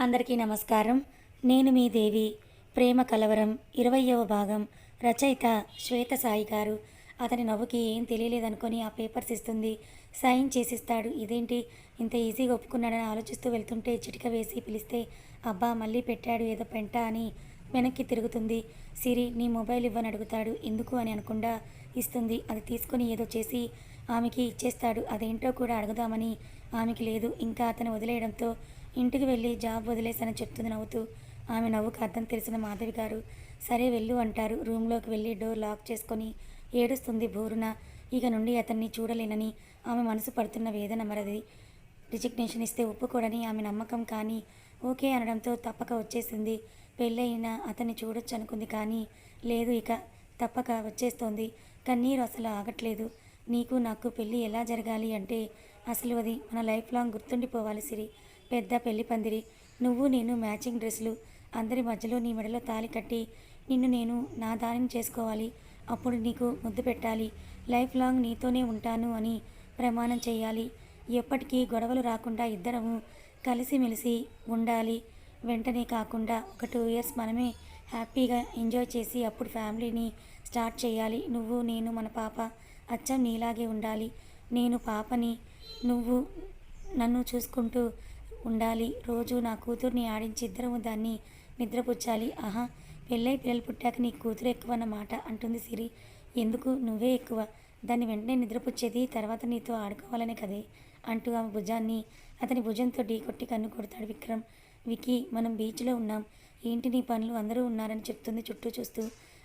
అందరికీ నమస్కారం. నేను మీ దేవి. ప్రేమ కలవరం ఇరవయవ భాగం. రచయిత శ్వేత సాయి గారు. అతని నవ్వుకి ఏం తెలియలేదనుకొని ఆ పేపర్స్ ఇస్తుంది. సైన్ చేసిస్తాడు. ఇదేంటి? ఇంత ఈజీగా ఒప్పుకున్నాడని ఆలోచిస్తూ వెళ్తుంటే చిటిక వేసి పిలిస్తే అబ్బా మళ్ళీ పెట్టాడు ఏదో పెంట అని వెనక్కి తిరుగుతుంది. సిరి నీ మొబైల్ ఇవ్వని అడుగుతాడు. ఎందుకు? అని అనకుండా ఇస్తుంది. అది తీసుకొని ఏదో చేసి ఆమెకి ఇచ్చేస్తాడు. అదేంటో కూడా అడుగుదామని ఆమెకి లేదు. ఇంకా అతను వదిలేయడంతో ఇంటికి వెళ్ళి జాబ్ వదిలేసని చెప్తుంది నవ్వుతూ. ఆమె నవ్వుకు అర్థం తెలిసిన మాధవి గారు సరే వెళ్ళు అంటారు. రూమ్లోకి వెళ్ళి డోర్ లాక్ చేసుకొని ఏడుస్తుంది బోరున ఇక నుండి అతన్ని చూడలేనని ఆమె మనసు పడుతున్న వేదన మరది. రిజిగ్నేషన్ ఇస్తే ఒప్పుకోడని ఆమె నమ్మకం కానీ ఓకే అనడంతో తప్పక వచ్చేసింది. పెళ్ళయినా అతన్ని చూడొచ్చు అనుకుంది కానీ లేదు ఇక తప్పక వచ్చేస్తోంది. కన్నీరు అసలు ఆగట్లేదు. నీకు నాకు పెళ్ళి ఎలా జరగాలి అంటే అసలు అది మన లైఫ్ లాంగ్ గుర్తుండిపోవాలి సిరి. పెద్ద పెళ్ళి పందిరి. నువ్వు నేను మ్యాచింగ్ డ్రెస్సులు. అందరి మధ్యలో నీ మెడలో తాళి కట్టి నిన్ను నేను నా దానిని చేసుకోవాలి. అప్పుడు నీకు ముద్దు పెట్టాలి. లైఫ్ లాంగ్ నీతోనే ఉంటాను అని ప్రమాణం చేయాలి ఎప్పటికీ గొడవలు రాకుండా ఇద్దరము కలిసిమెలిసి ఉండాలి. వెంటనే కాకుండా ఒక టూ ఇయర్స్ మనమే హ్యాపీగా ఎంజాయ్ చేసి అప్పుడు ఫ్యామిలీని స్టార్ట్ చేయాలి నువ్వు నేను మన పాప అచ్చం నీలాగే ఉండాలి. నేను పాపని నువ్వు నన్ను చూసుకుంటూ ఉండాలి. రోజు నా కూతుర్ని ఆడించి ఇద్దరము దాన్ని నిద్రపుచ్చాలి. ఆహా పెళ్ళై పిల్లలు పుట్టాక నీ కూతురు ఎక్కువ అన్నమాట అంటుంది సిరి. ఎందుకు? నువ్వే ఎక్కువ. దాన్ని వెంటనే నిద్రపుచ్చేది తర్వాత నీతో ఆడుకోవాలనే కదే అంటూ ఆమె భుజాన్ని అతని భుజంతో ఢీకొట్టి కన్ను కొడతాడు విక్రమ్. వికీ మనం బీచ్లో ఉన్నాం. ఏంటి నీ పనులు? అందరూ ఉన్నారని చెప్తుంది చుట్టూ చూస్తూ.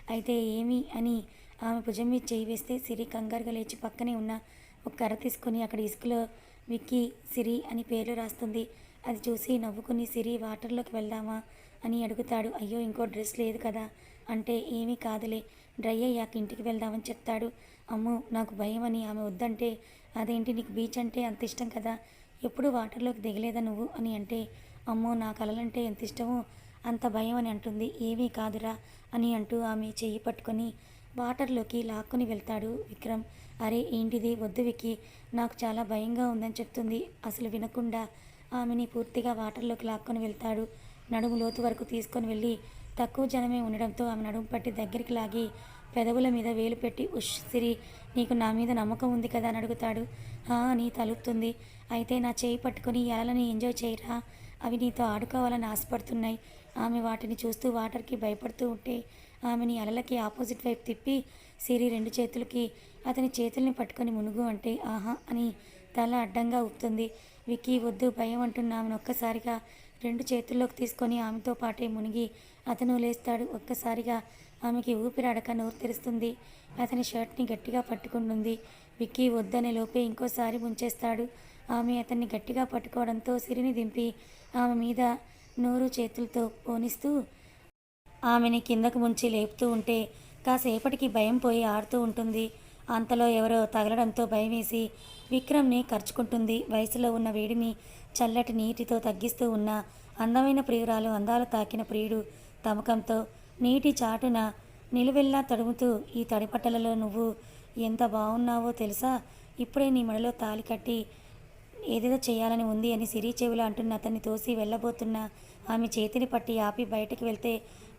అయితే ఏమి అని ఆమె భుజం మీద చేయి వేస్తే సిరి కంగారుగా లేచి పక్కనే ఉన్న ఒక కర్ర తీసుకొని అక్కడ ఇసుకలో విక్కీ సిరి అని పేర్లు రాస్తుంది. అది చూసి నవ్వుకుని సిరి వాటర్లోకి వెళ్దామా అని అడుగుతాడు. అయ్యో ఇంకో డ్రెస్ లేదు కదా. అంటే ఏమీ కాదులే. డ్రై అయ్యాక ఇంటికి వెళ్దామని చెప్తాడు. అమ్మో నాకు భయం అని ఆమె వద్దంటే అదేంటి నీకు బీచ్ అంటే అంత ఇష్టం కదా? ఎప్పుడు వాటర్లోకి దిగలేదా నువ్వు అని అంటే అమ్మో నా కలలంటే ఎంత ఇష్టమో అంత భయం అని అంటుంది. ఏమీ కాదురా అని అంటూ ఆమె చెయ్యి పట్టుకొని వాటర్లోకి లాక్కుని వెళ్తాడు విక్రమ్. అరే ఏంటిది? వద్దు విక్కి నాకు చాలా భయంగా ఉందని చెప్తుంది. అసలు వినకుండా ఆమెని పూర్తిగా వాటర్లోకి లాక్కొని వెళ్తాడు. నడుము లోతు వరకు తీసుకొని వెళ్ళి తక్కువ జనమే ఉండడంతో ఆమె నడుము పట్టి దగ్గరికి లాగి పెదవుల మీద వేలు పెట్టి ఉష్ సిరి నీకు నా మీద నమ్మకం ఉంది కదా అని అడుగుతాడు. "ఆ" నీ తలుపుతుంది. అయితే నా చేయి పట్టుకొని ఎలని అలలని ఎంజాయ్ చేయరా? అవి నీతో ఆడుకోవాలని ఆశపడుతున్నాయి ఆమె వాటిని చూస్తూ వాటర్కి భయపడుతూ ఉంటే ఆమెని అలలకి ఆపోజిట్ వైపు తిప్పి సిరి రెండు చేతులకి అతని చేతుల్ని పట్టుకొని మునుగు అంటే ఆహా అని తల అడ్డంగా ఊపుతుంది. విక్కీ వద్దు భయం అంటున్న ఆమెను ఒక్కసారిగా రెండు చేతుల్లోకి తీసుకొని ఆమెతో పాటే మునిగి అతను లేస్తాడు. ఒక్కసారిగా ఆమెకి ఊపిరాడక నోరు తెరుస్తుంది. అతని షర్ట్ని గట్టిగా పట్టుకుంటుంది. విక్కీ వద్దనే లోపే ఇంకోసారి ముంచేస్తాడు. ఆమె అతన్ని గట్టిగా పట్టుకోవడంతో సిరిని దింపి ఆమె మీద నోరు చేతులతో పోనిస్తూ ఆమెని కిందకు ముంచి లేపుతూ ఉంటే కాసేపటికి భయం పోయి ఆడుతూ ఉంటుంది. అంతలో ఎవరో తగలడంతో భయమేసి విక్రమ్ని ఖర్చుకుంటుంది వయసులో ఉన్న వేడిని చల్లటి నీటితో తగ్గిస్తూ ఉన్న అందమైన ప్రియురాలు అందాలు తాకిన ప్రియుడు తమకంతో నీటి చాటున నిలువెల్లా తడుముతూ ఈ తడిపట్టలలో నువ్వు ఎంత బాగున్నావో తెలుసా? ఇప్పుడే నీ మెడలో తాలి కట్టి ఏదేదో చేయాలని ఉంది అని సిరి చెవిలో అంటున్న అతన్ని తోసి వెళ్ళబోతున్న ఆమె చేతిని పట్టి ఆపి బయటకు వెళ్తే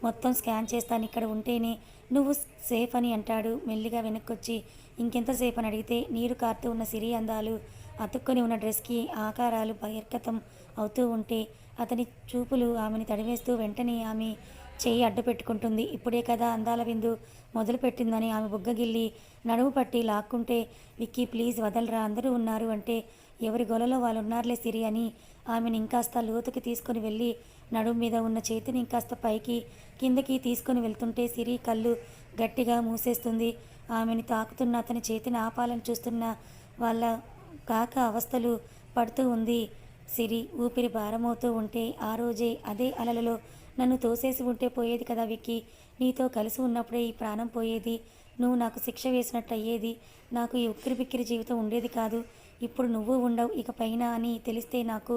మొత్తం స్కాన్ చేస్తాను ఇక్కడ ఉంటేనే నువ్వు సేఫ్ అని అంటాడు. మెల్లిగా వెనక్కొచ్చి ఇంకెంతసేపు అని అడిగితే నీరు కారుతూ ఉన్న సిరి అందాలు అతుక్కొని ఉన్న డ్రెస్కి ఆకారాలు బహిర్గతం అవుతూ ఉంటే అతని చూపులు ఆమెని తడివేస్తూ వెంటనే ఆమె చేయి అడ్డు పెట్టుకుంటుంది. ఇప్పుడే కదా అందాల విందు మొదలుపెట్టిందని ఆమె బుగ్గగిల్లి నడుము పట్టి లాక్కుంటే విక్కీ ప్లీజ్ వదలరా అందరూ ఉన్నారు అంటే ఎవరి గొలలో వాళ్ళు ఉన్నారులే సిరి అని ఆమెను ఇంకాస్త లోతుకి తీసుకొని వెళ్ళి నడుము మీద ఉన్న చేతిని ఇంకాస్త పైకి కిందకి తీసుకొని వెళ్తుంటే సిరి కళ్ళు గట్టిగా మూసేస్తుంది. ఆమెను తాకుతున్న అతని చేతిని ఆపాలని చూస్తున్న వాళ్ళ కాక అవస్థలు పడుతూ ఉంది. సిరి ఊపిరి భారమవుతూ ఉంటే ఆ రోజే అదే అలలలో నన్ను తోసేసి ఉంటే పోయేది కదా విక్కి. నీతో కలిసి ఉన్నప్పుడే ఈ ప్రాణం పోయేది. నువ్వు నాకు శిక్ష వేసినట్టు అయ్యేది నాకు ఈ ఉక్కిరి బిక్కిరి జీవితం ఉండేది కాదు. ఇప్పుడు నువ్వు ఉండవు ఇక పైన అని తెలిస్తే నాకు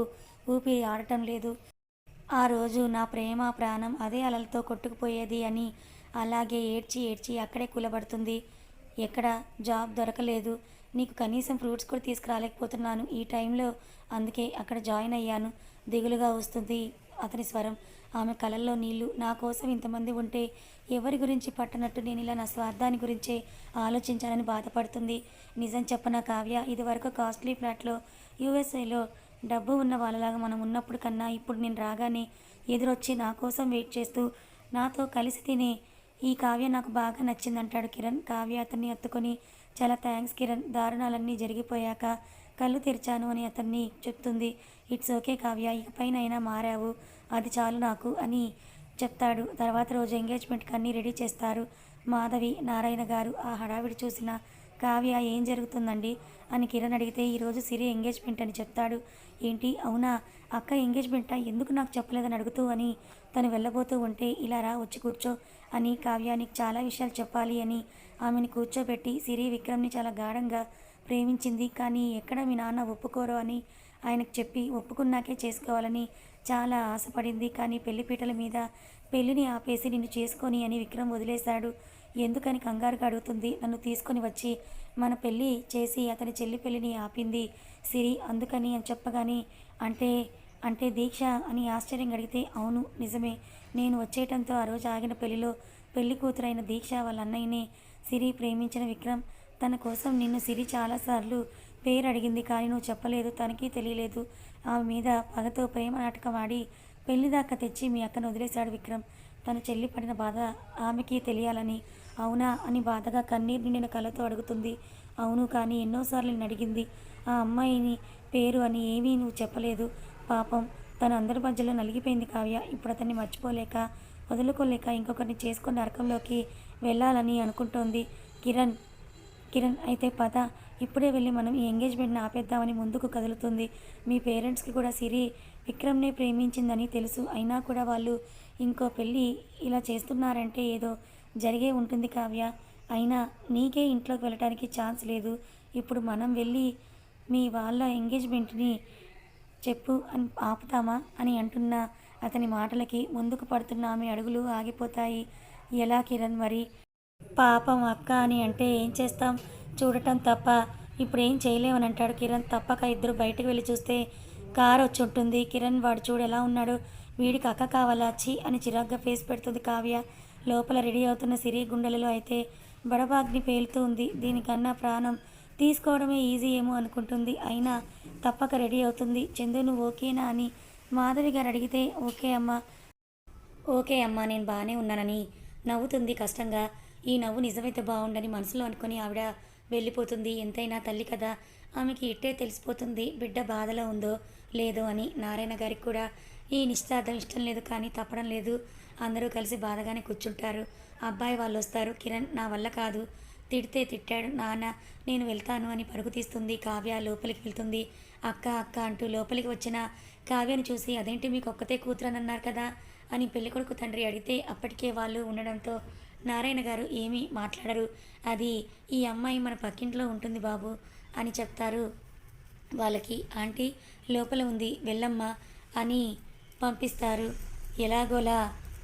ఊపిరి ఆడటం లేదు. ఆ రోజు నా ప్రేమ ప్రాణం అదే అలలతో కొట్టుకుపోయేది అని అలాగే ఏడ్చి ఏడ్చి అక్కడే కూలబడుతుంది. ఎక్కడ? జాబ్ దొరకలేదు. నీకు కనీసం ఫ్రూట్స్ కూడా తీసుకురాలేకపోతున్నాను ఈ టైంలో. అందుకే అక్కడ జాయిన్ అయ్యాను. దిగులుగా వస్తుంది అతని స్వరం. ఆమె కళల్లో నీళ్ళు. నా కోసం ఇంతమంది ఉంటే ఎవరి గురించి పట్టనట్టు నేను ఇలా నా స్వార్థాన్ని గురించే ఆలోచించాలని బాధపడుతుంది. నిజం చెప్పన కావ్య? ఇదివరకు కాస్ట్లీ ఫ్లాట్లో యూఎస్ఏలో డబ్బు ఉన్న వాళ్ళలాగా మనం ఉన్నప్పుడు కన్నా ఇప్పుడు నేను రాగానే ఎదురొచ్చి నా కోసం వెయిట్ చేస్తూ నాతో కలిసి తినే ఈ కావ్య నాకు బాగా నచ్చిందంటాడు కిరణ్. కావ్య అతన్ని ఎత్తుకొని చాలా థ్యాంక్స్ కిరణ్. దారుణాలన్నీ జరిగిపోయాక కళ్ళు తెరిచాను అని అతన్ని చెప్తుంది. It's okay Kavya. ఇకపైనైనా మారావు. అది చాలు నాకు అని చెప్తాడు. తర్వాత రోజు ఎంగేజ్మెంట్కి అన్నీ రెడీ చేస్తారు. మాధవి నారాయణ గారు ఆ హడావిడి చూసిన కావ్య ఏం జరుగుతుందండి అని కిరణ్ అడిగితే ఈరోజు సిరి ఎంగేజ్మెంట్ అని చెప్తాడు. ఏంటి? అవునా? అక్క ఎంగేజ్మెంటా ఎందుకు నాకు చెప్పలేదని అడుగుతూ అని తను వెళ్ళబోతూ ఉంటే ఇలా రా వచ్చి కూర్చో అని కావ్య నీకు చాలా విషయాలు చెప్పాలి అని ఆమెని కూర్చోబెట్టి సిరి విక్రమ్ని చాలా గాఢంగా ప్రేమించింది. కానీ ఎక్కడ మీ నాన్న ఒప్పుకోరు అని ఆయనకు చెప్పి ఒప్పుకున్నాకే చేసుకోవాలని చాలా ఆశపడింది. కానీ పెళ్ళిపీటల మీద పెళ్ళిని ఆపేసి నిన్ను చేసుకొని అని విక్రమ్ వదిలేశాడు. ఎందుకని కంగారుగా అడుగుతుంది. నన్ను తీసుకొని వచ్చి మన పెళ్ళి చేసి అతని చెల్లి పెళ్ళిని ఆపింది సిరి. అందుకని అని చెప్పగానే అంటే అంటే దీక్ష అని ఆశ్చర్యం అడిగితే అవును నిజమే. నేను వచ్చేయటంతో ఆ రోజు ఆగిన పెళ్ళిలో పెళ్ళి కూతురైన దీక్ష వాళ్ళ అన్నయ్యనే సిరి ప్రేమించిన విక్రమ్ తన కోసం నిన్ను సిరి చాలాసార్లు పేరు అడిగింది కానీ నువ్వు చెప్పలేదు. తనకి తెలియలేదు. ఆమె మీద పగతో ప్రేమ నాటకం ఆడి పెళ్ళి దాకా తెచ్చి మీ అక్కను వదిలేశాడు విక్రమ్. తన చెల్లి పడిన బాధ ఆమెకి తెలియాలని. అవునా అని బాధగా కన్నీరు నిండిన కళ్ళతో అడుగుతుంది. అవును కానీ ఎన్నోసార్లు నేను అడిగింది. ఆ అమ్మాయిని పేరు అని ఏమీ నువ్వు చెప్పలేదు. పాపం తను అందరి మధ్యలో నలిగిపోయింది కావ్య. ఇప్పుడు అతన్ని మర్చిపోలేక వదులుకోలేక ఇంకొకరిని చేసుకుని నరకంలోకి వెళ్ళాలని అనుకుంటోంది. కిరణ్ కిరణ్ అయితే పద. ఇప్పుడే వెళ్ళి మనం ఈ ఎంగేజ్మెంట్ని ఆపేద్దామని ముందుకు కదులుతుంది. మీ పేరెంట్స్కి కూడా సిరి విక్రమ్నే ప్రేమించిందని తెలుసు. అయినా కూడా వాళ్ళు ఇంకో పెళ్ళి ఇలా చేస్తున్నారంటే ఏదో జరిగే ఉంటుంది కావ్య. అయినా నీకే ఇంట్లోకి వెళ్ళటానికి ఛాన్స్ లేదు. ఇప్పుడు మనం వెళ్ళి మీ వాళ్ళ ఎంగేజ్మెంట్ని చెప్పు అని ఆపుతామా అని అంటున్న అతని మాటలకి ముందుకు పడుతున్న ఆమె అడుగులు ఆగిపోతాయి. ఎలా కిరణ్ మరి? పాపం అక్క అని అంటే ఏం చేస్తాం? చూడటం తప్ప ఇప్పుడు ఏం చేయలేమని అంటాడు కిరణ్. తప్పక ఇద్దరు బయటకు వెళ్ళి చూస్తే కారు వచ్చి ఉంటుంది. కిరణ్ వాడు చూడు ఎలా ఉన్నాడు. వీడికి అక్క కావాలా? చి అని చిరాగ్గా ఫేస్ పెడుతుంది కావ్య. లోపల రెడీ అవుతున్న సిరి గుండెలలో అయితే బడబాగ్ని పేలుతూ ఉంది. దీనికన్నా ప్రాణం తీసుకోవడమే ఈజీ ఏమో అనుకుంటుంది. అయినా తప్పక రెడీ అవుతుంది. చందు నువ్వు ఓకేనా అని మాధవి గారు అడిగితే ఓకే అమ్మా. ఓకే అమ్మా నేను బాగానే ఉన్నానని నవ్వుతుంది కష్టంగా. ఈ నవ్వు నిజమైతే బాగుండని మనసులో అనుకుని ఆవిడ వెళ్ళిపోతుంది. ఎంతైనా తల్లి కదా. ఆమెకి ఇట్టే తెలిసిపోతుంది. బిడ్డ బాధలో ఉందో లేదో అని నారాయణ గారికి కూడా ఈ నిశ్చార్థం ఇష్టం లేదు కానీ తప్పడం లేదు. అందరూ కలిసి బాధగానే కూర్చుంటారు. అబ్బాయి వాళ్ళు వస్తారు కిరణ్ నా వల్ల కాదు. తిడితే తిట్టాడు. నాన్న నేను వెళ్తాను అని పరుగు తీస్తుంది. కావ్య లోపలికి వెళ్తుంది. అక్క అక్క అంటూ లోపలికి వచ్చిన కావ్యను చూసి అదేంటి మీకు ఒక్కతే కూతురు అన్నారు కదా? అని పెళ్ళికొడుకు తండ్రి అడిగితే అప్పటికే వాళ్ళు ఉండడంతో నారాయణ గారు ఏమీ మాట్లాడరు. అది ఈ అమ్మాయి మన పక్కింట్లో ఉంటుంది బాబు అని చెప్తారు. వాళ్ళకి ఆంటీ లోపల ఉంది వెళ్ళమ్మా అని పంపిస్తారు. ఎలాగోలా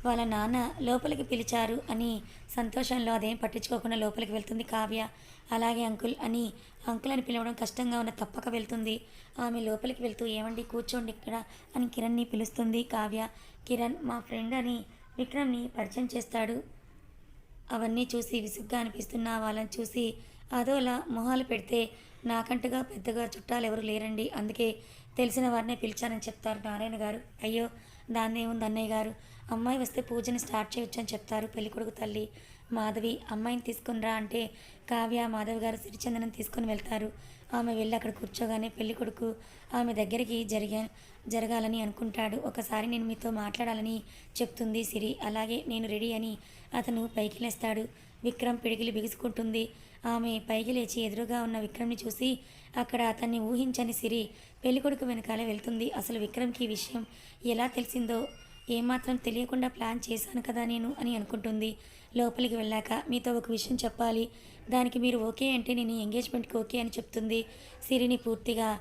వాళ్ళ నాన్న లోపలికి పిలిచారు అని సంతోషంలో అదేం పట్టించుకోకుండా లోపలికి వెళ్తుంది కావ్య. అలాగే అంకుల్ అని అంకుల్ అని పిలవడం కష్టంగా ఉన్న తప్పక వెళ్తుంది. ఆమె లోపలికి వెళ్తూ ఏమండి కూర్చోండి ఇక్కడ అని కిరణ్ని పిలుస్తుంది కావ్య. కిరణ్ మా ఫ్రెండ్ అని విక్రమ్ని పరిచయం చేస్తాడు. అవన్నీ చూసి విసుగ్గా అనిపిస్తున్న వాళ్ళని చూసి అదోలా మొహాలు పెడితే నాకంటగా పెద్దగా చుట్టాలు ఎవరు లేరండి. అందుకే తెలిసిన వారినే పిలిచానని చెప్తారు నారాయణ గారు. అయ్యో దాన్నే ఉంది అన్నయ్య గారు. అమ్మాయి వస్తే పూజని స్టార్ట్ చేయొచ్చు అని చెప్తారు పెళ్ళికొడుకు తల్లి. మాధవి అమ్మాయిని తీసుకుని రా అంటే కావ్య మాధవి గారు సిరిచందనం తీసుకొని వెళ్తారు. ఆమె వెళ్ళి అక్కడ కూర్చోగానే పెళ్ళికొడుకు ఆమె దగ్గరికి జరిగా జరగాలని అనుకుంటాడు. ఒకసారి నేను మీతో మాట్లాడాలని చెప్తుంది సిరి. అలాగే నేను రెడీ అని అతను పైకి లేస్తాడు. విక్రమ్ పిడికిలి బిగుసుకుంటుంది. ఆమె పైకి లేచి ఎదురుగా ఉన్న విక్రమ్ని చూసి అక్కడ అతన్ని ఊహించని సిరి పెళ్ళికొడుకు వెనకాలే వెళ్తుంది. అసలు విక్రమ్కి ఈ విషయం ఎలా తెలిసిందో ఏమాత్రం తెలియకుండా ప్లాన్ చేశాను కదా నేను అని అనుకుంటుంది. లోపలికి వెళ్ళాక మీతో ఒక విషయం చెప్పాలి. దానికి మీరు ఓకే అంటే నేను ఎంగేజ్మెంట్కి ఓకే అని చెప్తుంది. సిరిని పూర్తిగా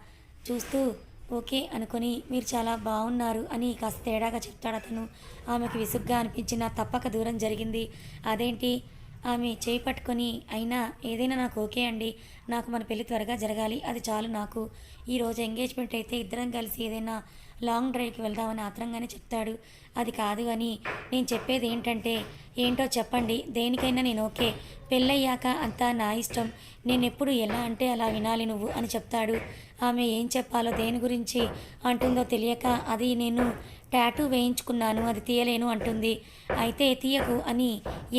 చూస్తూ ఓకే అనుకొని మీరు చాలా బాగున్నారు అని కాస్త తేడాగా చెప్తాడు అతను. ఆమెకు విసుగ్గా అనిపించిన తప్పక దూరం జరిగింది. అదేంటి? ఆమె చేయి పట్టుకొని అయినా ఏదైనా నాకు ఓకే అండి. నాకు మన పెళ్ళి త్వరగా జరగాలి. అది చాలు నాకు. ఈరోజు ఎంగేజ్మెంట్ అయితే ఇద్దరం కలిసి ఏదైనా లాంగ్ డ్రైవ్కి వెళ్దామని ఆత్రంగానే చెప్తాడు. అది కాదు అని నేను చెప్పేది ఏంటంటే ఏంటో చెప్పండి. దేనికైనా నేను ఓకే. పెళ్ళయ్యాక అంతా నా ఇష్టం. నేను ఎప్పుడు ఎలా అంటే అలా వినాలి నువ్వు అని చెప్తాడు. ఆమె ఏం చెప్పాలో దేని గురించి అంటుందో తెలియక అది నేను టాటూ వేయించుకున్నాను అది తీయలేను అంటుంది. అయితే తీయకు అని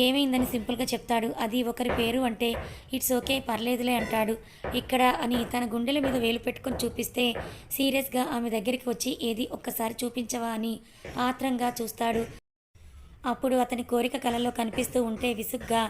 ఏమైందని సింపుల్గా చెప్తాడు. అది ఒకరి పేరు అంటే ఇట్స్ ఓకే పర్లేదులే అంటాడు. ఇక్కడ అని తన గుండెల మీద వేలు పెట్టుకొని చూపిస్తే సీరియస్గా ఆమె దగ్గరికి వచ్చి ఏది ఒక్కసారి చూపించవా అని ఆత్రంగా చూస్తాడు. అప్పుడు అతని కోరిక కలలో కనిపిస్తూ ఉంటే విసుగ్గా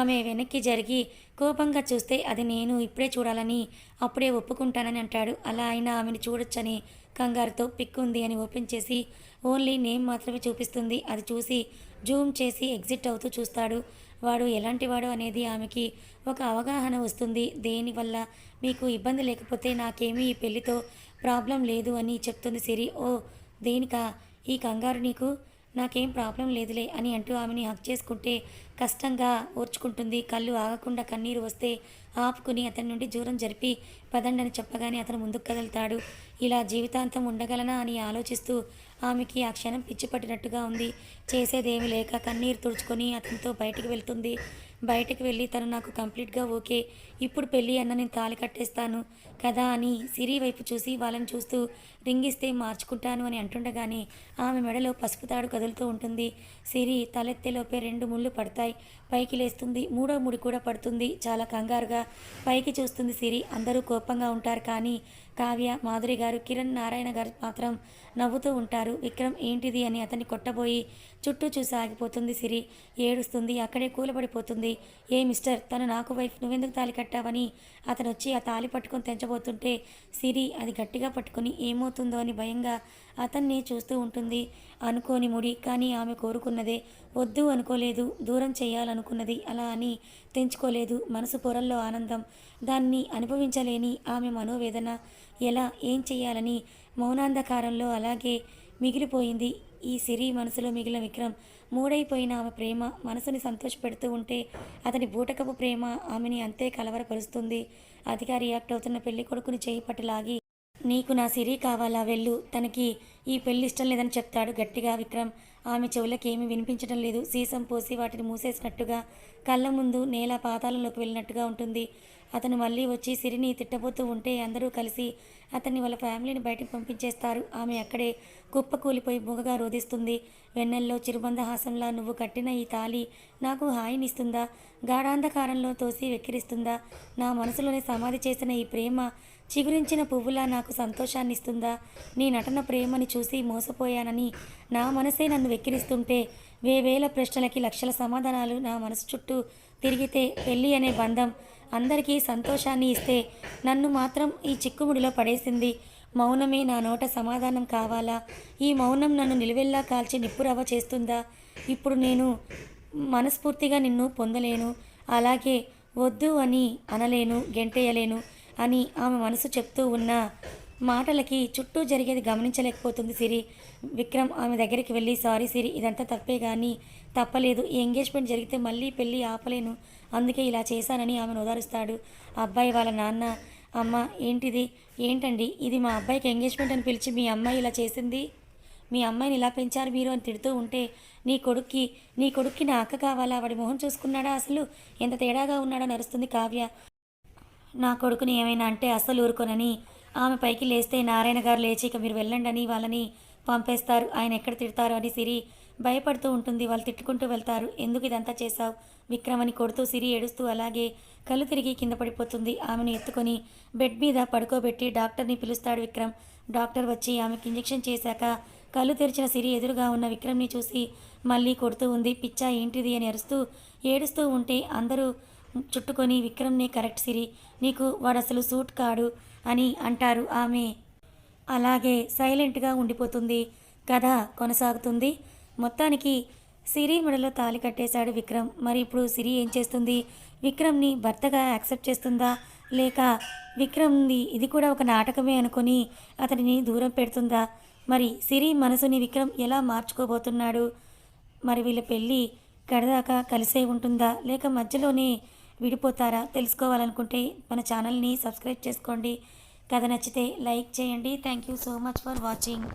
ఆమె వెనక్కి జరిగి కోపంగా చూస్తే అది నేను ఇప్పుడే చూడాలని అప్పుడే ఒప్పుకుంటానని అంటాడు. అలా అయినా ఆమెను చూడొచ్చని కంగారుతో పిక్ ఉంది అని ఓపెన్ చేసి ఓన్లీ నేమ్ మాత్రమే చూపిస్తుంది. అది చూసి జూమ్ చేసి ఎగ్జిట్ అవుతూ చూస్తాడు. వాడు ఎలాంటి వాడు అనేది ఆమెకి ఒక అవగాహన వస్తుంది. దేనివల్ల మీకు ఇబ్బంది లేకపోతే నాకేమీ ఈ పెళ్ళితో ప్రాబ్లం లేదు అని చెప్తుంది సిరి. ఓ దేనికా? ఈ కంగారు నీకు? నాకేం ప్రాబ్లం లేదులే అని అంటూ ఆమెని హక్ చేసుకుంటే కష్టంగా ఓర్చుకుంటుంది. కళ్ళు ఆగకుండా కన్నీరు వస్తే ఆపుకుని అతని నుండి దూరం జరిపి పదండని చెప్పగానే అతను ముందుకు కదులుతాడు. ఇలా జీవితాంతం ఉండగలనా? అని ఆలోచిస్తూ ఆమెకి ఆ క్షణం పిచ్చిపట్టినట్టుగా ఉంది. చేసేదేమీ లేక కన్నీరు తుడుచుకొని అతనితో బయటికి వెళ్తుంది. బయటకు వెళ్ళి తను నాకు కంప్లీట్గా ఓకే. ఇప్పుడు పెళ్ళి అన్న నేను తాళి కట్టేస్తాను. కదా అని సిరి వైపు చూసి వాళ్ళని చూస్తూ రింగిస్తే మార్చుకుంటాను అని అంటుండగానే ఆమె మెడలో పసుపు తాడు కదులుతూ ఉంటుంది. సిరి తలెత్తేలోపే రెండు ముళ్ళు పడతాయి. పైకి లేస్తుంది. మూడో ముడి కూడా పడుతుంది. చాలా కంగారుగా పైకి చూస్తుంది సిరి. అందరూ కోపంగా ఉంటారు కానీ కావ్య మాధురి గారు కిరణ్ నారాయణ గారు మాత్రం నవ్వుతూ ఉంటారు. విక్రమ్ ఏంటిది అని అతన్ని కొట్టబోయి చుట్టూ చూసి ఆగిపోతుంది సిరి. ఏడుస్తుంది. అక్కడే కూలబడిపోతుంది. ఏ మిస్టర్ తను నాకు వైఫ్ నువ్వెందుకు తాలి కట్టావని అతను వచ్చి ఆ తాలి పట్టుకొని తెంచబోతుంటే సిరి అది గట్టిగా పట్టుకొని ఏమవుతుందో అని భయంగా అతన్ని చూస్తూ ఉంటుంది. అనుకోని ముడి కానీ ఆమె కోరుకున్నదే. వద్దు అనుకోలేదు దూరం చేయాలనుకున్నది అలా అని తెంచుకోలేదు. మనసు పొరల్లో ఆనందం. దాన్ని అనుభవించలేని ఆమె మనోవేదన. ఎలా ఏం చేయాలని మౌనాంధకారంలో అలాగే మిగిలిపోయింది. ఈ సిరి మనసులో మిగిలిన విక్రమ్. మూడైపోయిన ఆమె ప్రేమ. మనసుని సంతోషపెడుతూ ఉంటే అతని బూటకపు ప్రేమ ఆమెని అంతే కలవరపరుస్తుంది. అతిగా రియాక్ట్ అవుతున్న పెళ్ళి కొడుకుని చేయి పట్టులాగి నీకు నా సిరి కావాలా వెళ్ళు తనకి ఈ పెళ్ళి ఇష్టం లేదని చెప్తాడు గట్టిగా విక్రమ్. ఆమె చెవులకి ఏమీ వినిపించడం లేదు. సీసం పోసి వాటిని మూసేసినట్టుగా కళ్ళ ముందు నేల పాతాలలోకి వెళ్ళినట్టుగా ఉంటుంది. అతను మళ్ళీ వచ్చి సిరిని తిట్టబోతూ ఉంటే అందరూ కలిసి అతన్ని వాళ్ళ ఫ్యామిలీని బయటకు పంపించేస్తారు. ఆమె అక్కడే కుప్ప కూలిపోయి బుగగా రోధిస్తుంది. వెన్నెల్లో చిరుబంధహాసంలా నువ్వు కట్టిన ఈ తాళి నాకు హాయినిస్తుందా? గాఢాంధకారంలో తోసి వెక్కిరిస్తుందా? నా మనసులోనే సమాధి చేసిన ఈ ప్రేమ చిగురించిన పువ్వులా నాకు సంతోషాన్ని ఇస్తుందా నీ నటన ప్రేమని చూసి మోసపోయానని నా మనసే నన్ను వెక్కిరిస్తుంటే వేవేల ప్రశ్నలకి లక్షల సమాధానాలు నా మనసు చుట్టూ తిరిగితే పెళ్ళి అనే బంధం అందరికీ సంతోషాన్ని ఇస్తే నన్ను మాత్రం ఈ చిక్కుముడిలో పడేసింది. మౌనమే నా నోట సమాధానం కావాలా? ఈ మౌనం నన్ను నిలువెల్లా కాల్చి నిప్పురవ చేస్తుందా? ఇప్పుడు నేను మనస్ఫూర్తిగా నిన్ను పొందలేను. అలాగే వద్దు అని అనలేను గెంటేయలేను అని ఆమె మనసు చెప్తూ ఉన్న మాటలకి చుట్టూ జరిగేది గమనించలేకపోతుంది సిరి. విక్రమ్ ఆమె దగ్గరికి వెళ్ళి సారీ సిరి ఇదంతా తప్పే కానీ తప్పలేదు. ఈ ఎంగేజ్మెంట్ జరిగితే మళ్ళీ పెళ్ళి ఆపలేను. అందుకే ఇలా చేశానని ఆమెను ఓదారుస్తాడు అబ్బాయి వాళ్ళ నాన్న అమ్మ ఏంటిది? ఏంటండి? ఇది మా అబ్బాయికి ఎంగేజ్మెంట్ అని పిలిచి మీ అమ్మాయి ఇలా చేసింది? మీ అమ్మాయిని ఇలా పెంచారు మీరు? అని తిడుతూ ఉంటే నీ కొడుక్కి నీ కొడుక్కి నా అక్క కావాలా? వాడి మొహం చూసుకున్నాడా అసలు? ఎంత తేడాగా ఉన్నాడో నరుస్తుంది కావ్య. నా కొడుకుని ఏమైనా అంటే అస్సలు ఊరుకోనని ఆమె పైకి లేస్తే నారాయణ గారు లేచి ఇక మీరు వెళ్ళండి అని వాళ్ళని పంపేస్తారు. ఆయన ఎక్కడ తిడతారు? అని సిరి భయపడుతూ ఉంటుంది. వాళ్ళు తిట్టుకుంటూ వెళ్తారు. ఎందుకు ఇదంతా చేశావు? విక్రమ్ అని కొడుతూ సిరి ఏడుస్తూ అలాగే కళ్ళు తిరిగి కింద పడిపోతుంది. ఆమెను ఎత్తుకొని బెడ్ మీద పడుకోబెట్టి డాక్టర్ని పిలుస్తాడు విక్రమ్. డాక్టర్ వచ్చి ఆమెకు ఇంజెక్షన్ చేశాక కళ్ళు తెరిచిన సిరి ఎదురుగా ఉన్న విక్రమ్ని చూసి మళ్ళీ కొడుతూ ఉంది పిచ్చా ఏంటిది? అని అరుస్తూ ఏడుస్తూ ఉంటే అందరూ చుట్టుకొని విక్రమ్ని కరెక్ట్ సిరి నీకు వాడు అసలు సూట్ కాడు అని అంటారు ఆమె. అలాగే సైలెంట్గా ఉండిపోతుంది. కథ కొనసాగుతుంది. మొత్తానికి సిరి మెడలో తాలి కట్టేశాడు విక్రమ్. మరి ఇప్పుడు సిరి ఏం చేస్తుంది? విక్రమ్ని భర్తగా యాక్సెప్ట్ చేస్తుందా? లేక విక్రమ్ది ఇది కూడా ఒక నాటకమే అనుకొని అతనిని దూరం పెడుతుందా? మరి సిరి మనసుని విక్రమ్ ఎలా మార్చుకోబోతున్నాడు? మరి వీళ్ళ పెళ్ళి కడదాకా కలిసే ఉంటుందా? లేక మధ్యలోనే విడిపోతారా? తెలుసుకోవాలనుకుంటే మన ఛానల్ని సబ్స్క్రైబ్ చేసుకోండి. కథ నచ్చితే లైక్ చేయండి. Thank you so much for watching.